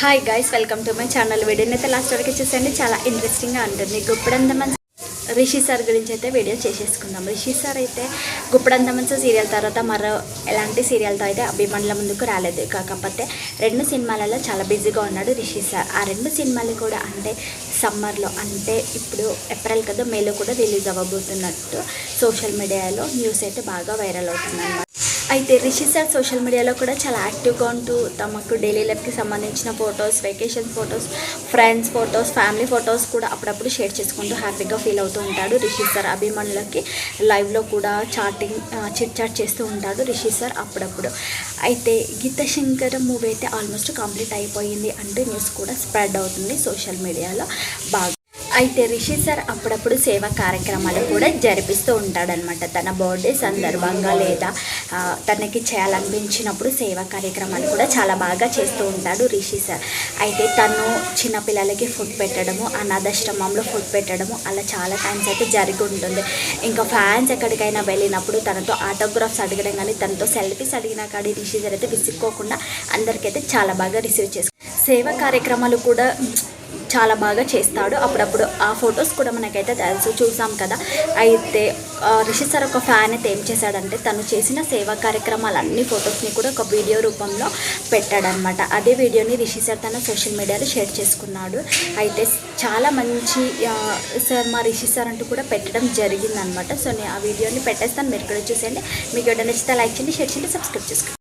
Hi guys welcome to my channel వీడియోని అయితే last వరకు చూసండి చాలా ఇంట్రెస్టింగ్గా ఉంటుంది. గుప్పడందమన్ రిషి సార్ గురించి అయితే వీడియో చేసేసుకుందాం. రిషి సార్ అయితే గుప్పడందమన్స్ సీరియల్ తర్వాత మరో ఎలాంటి సీరియల్తో అయితే అభిమానుల ముందుకు రాలేదు. కాకపోతే రెండు సినిమాలలో చాలా బిజీగా ఉన్నాడు రిషి సార్. ఆ రెండు సినిమాలు కూడా అంటే సమ్మర్లో అంటే ఇప్పుడు ఏప్రిల్ కదా మేలో కూడా రిలీజ్ అవ్వబోతున్నట్టు సోషల్ మీడియాలో న్యూస్ అయితే బాగా వైరల్ అవుతుంది అయితే రిషి సార్ సోషల్ మీడియాలో కూడా చాలా యాక్టివ్గా ఉంటూ తమకు డైలీ లైఫ్కి సంబంధించిన photos vacation photos friends photos family photos కూడా అప్పుడప్పుడు షేర్ చేసుకుంటూ హ్యాపీగా ఫీల్ అవుతూ ఉంటాడు రిషి సార్. అభిమానులకి లైవ్లో కూడా చాటింగ్ చిట్ చాట్ చేస్తూ ఉంటాడు రిషి సార్ అప్పుడప్పుడు. అయితే గీత శంకర్ మూవీ అయితే ఆల్మోస్ట్ కంప్లీట్ అయిపోయింది అంటే న్యూస్ కూడా స్ప్రెడ్ అవుతుంది సోషల్ మీడియాలో బాగా. అయితే రిషి సార్ అప్పుడప్పుడు సేవా కార్యక్రమాలు కూడా జరిపిస్తూ ఉంటాడనమాట తన బర్త్డే సందర్భంగా లేదా తనకి చేయాలనిపించినప్పుడు సేవా కార్యక్రమాలు కూడా చాలా బాగా చేస్తూ ఉంటాడు రిషి సార్. అయితే తను చిన్నపిల్లలకి ఫుడ్ పెట్టడము అనాథాశ్రమంలో ఫుడ్ పెట్టడము అలా చాలా టైమ్స్ అయితే జరిగి ఉంటుంది. ఇంకా ఫ్యాన్స్ ఎక్కడికైనా వెళ్ళినప్పుడు తనతో ఆటోగ్రాఫ్స్ అడగడం కానీ తనతో సెల్ఫీస్ అడిగినా కానీ రిషి సార్ అయితే విసుక్కోకుండా అందరికైతే చాలా బాగా రిసీవ్ చేసు సేవా కార్యక్రమాలు కూడా చాలా బాగా చేస్తాడు. అప్పుడప్పుడు ఆ ఫొటోస్ కూడా మనకైతే తెలుసు. చూసాం కదా. అయితే రిషి సార్ ఒక ఫ్యాన్ అయితే ఏం చేశాడంటే తను చేసిన సేవా కార్యక్రమాలు అన్ని ఫొటోస్ని కూడా ఒక వీడియో రూపంలో పెట్టాడనమాట అదే వీడియోని రిషి సార్ తన సోషల్ మీడియాలో షేర్ చేసుకున్నాడు. అయితే చాలా మంచి సార్ మా రిషి సార్ అంటూ కూడా పెట్టడం జరిగిందనమాట సో నేను ఆ వీడియోని పెట్టేస్తాను. మీరు కూడా చూసేయండి. మీకు ఏదైనా నచ్చితే లైక్ చేయండి షేర్ చేయండి సబ్స్క్రైబ్ చేసుకోండి.